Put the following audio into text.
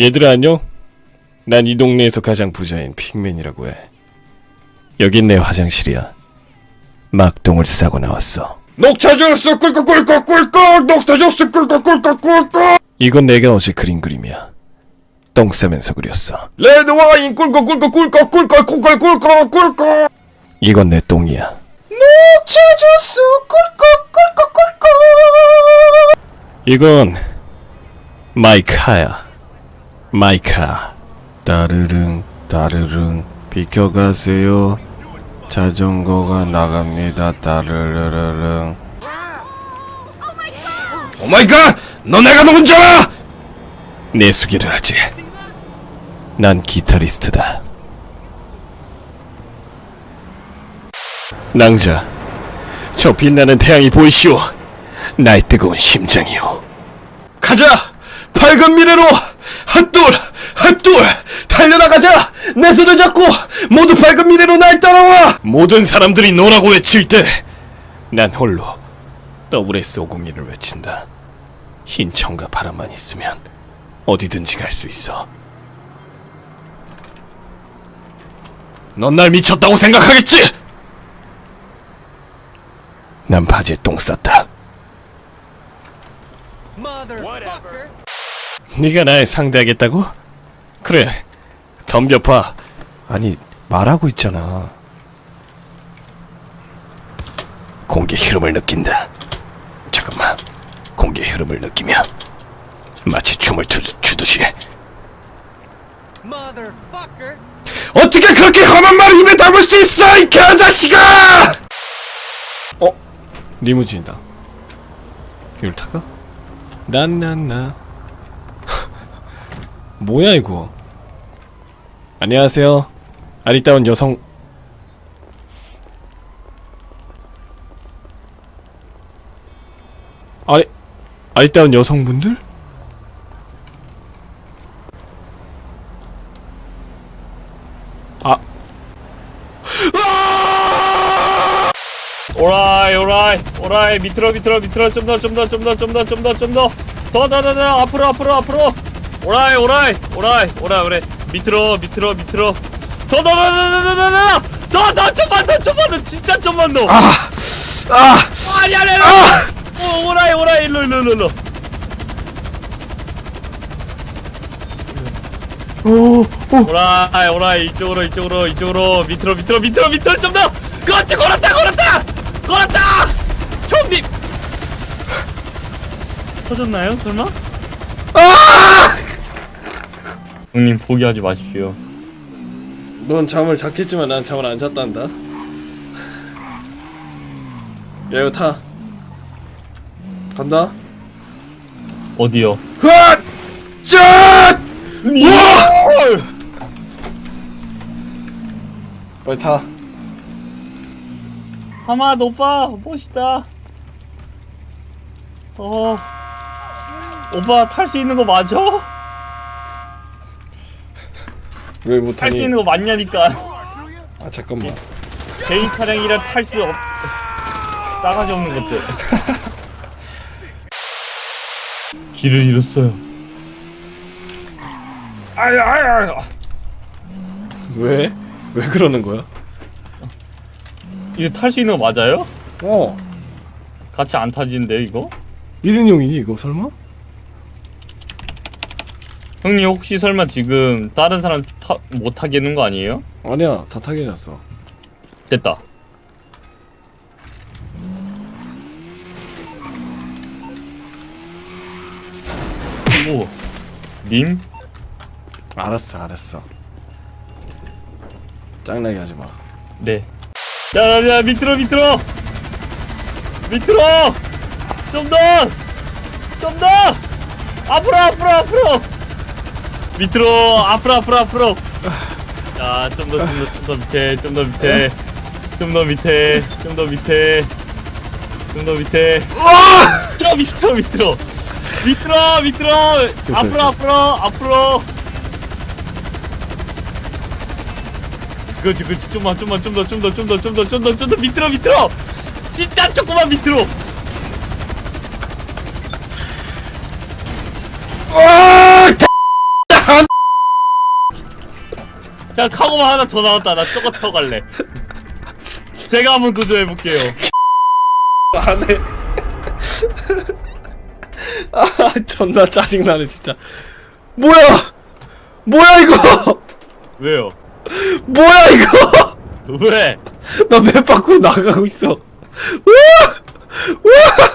얘들아 안녕? 난 이 동네에서 가장 부자인 핑맨이라고 해. 여긴 내 화장실이야. 막똥을 싸고 나왔어. 녹차 주스 꿀꺽꿀꺽꿀꺽 녹차 주스 꿀꺽꿀꺽꿀꺽 이건 내가 어제 그린 그림이야. 똥 싸면서 그렸어. 레드 와인 꿀꺽꿀꺽꿀꺽꿀꺽꿀꺽꿀꺽 꿀꺽 이건 내 똥이야. 녹차 주스 꿀꺽꿀꺽꿀꺽 이건 마이카야. 마이카. 따르릉 따르릉 비켜가세요. 자전거가 나갑니다. 따르르르릉. 오마이갓 너 내가 누군지 알아 내 소개를 하지. 난 기타리스트다. 낭자, 저 빛나는 태양이 보이시오. 나의 뜨거운 심장이요. 가자 밝은 미래로 핫돌 핫돌 달려나가자 내 손을 잡고 모두 밝은 미래로 날 따라와 모든 사람들이 노라고 외칠 때, 난 홀로 WS501을 외친다. 흰 청과 바람만 있으면 어디든지 갈 수 있어. 넌 날 미쳤다고 생각하겠지? 난 바지에 똥 쌌다. 네가 날 상대하겠다고? 그래, 덤벼봐. 아니, 말하고 있잖아. 공기 흐름을 느낀다. 잠깐만, 공기 흐름을 느끼며 마치 춤을 추, 추듯이! 어떻게 그렇게 험한 말을 입에 담을 수 있어 이 개자식아 어? 리무진이다. 이걸 타가? 난난나. 뭐야 이거? 안녕하세요. 아리따운 여성. 아리 아리따운 여성분들? 아 오라이 오라이 오라이 밑으로 밑으로 밑으로 좀 더 좀 더 좀 더 좀 더 좀 더 좀더더더더더 앞으로 앞으로 앞으로 오라이 오라이 오라이 오라 그래 밑으로 밑으로 밑으로 더 더 더 더 더 더더더 좀만 더 좀만 더 진짜 좀만 더 아! 아! 아니 아니 아니 아! 오, 오라이 오라이 일로 일로 일로 일로 오! 오! 오라이 오라이 이쪽으로 이쪽으로 이쪽으로 밑으로 밑으로 밑으로 밑으로 좀더 그렇지 걸었다 걸었다 걸었다 형님 터졌나요 설마? 형님 포기하지 마십시오 넌 잠을 잤겠지만 난 잠을 안 잤단다. 야 이거 타. 간다. 어디요? 헛! 짠! 우와! 빨리 타. 하마 오빠 멋있다 어 오빠 탈 수 있는 거 맞아? 왜 탈 수 못하니? 있는 거 맞냐니까 아 잠깐만. 개인 차량이라 탈 수 없... 싸가지 없는 것들 길을 잃었어요 아야 아야 왜? 왜 그러는 거야? 이거 탈 수 있는 거 맞아요? 어. 같이 안 타지는데 이거? 1인용이니 이거 설마? 형님 혹시 설마 지금 다른 사람 타, 못 타게 하는 거 아니에요? 아니야 다 타게 해놨어. 됐다 오 님? 알았어 알았어. 짱나게 하지 마. 네. 자, 자, 밑으로, 밑으로! 밑으로! 좀 더! 좀 더! 앞으로, 앞으로, 앞으로! 밑으로, 앞으로, 앞으로, 앞으로! 자, 좀 더, 좀 더, 좀 더 밑에, 좀 더 밑에, 좀 더 밑에, 좀 더 밑에, 좀 더 밑에. 밑으로, 밑으로, 밑으로! 밑으로, 밑으로! 앞으로, 앞으로, 앞으로! 그렇지 그렇지 좀만 좀만 좀 더 좀 더 좀 더 좀 더 좀 더 좀 더 밑으로 밑으로 진짜 조금만 밑으로 아! 자 카고만 하나 더 나왔다. 나 저거 타고 갈래. 제가 한번 도전해 볼게요. 안해 아 존나 짜증나네 진짜. 뭐야? 뭐야 이거? 왜요? 뭐야 이거? 왜? 나 맵 밖으로 나가고 있어. 우와! 우와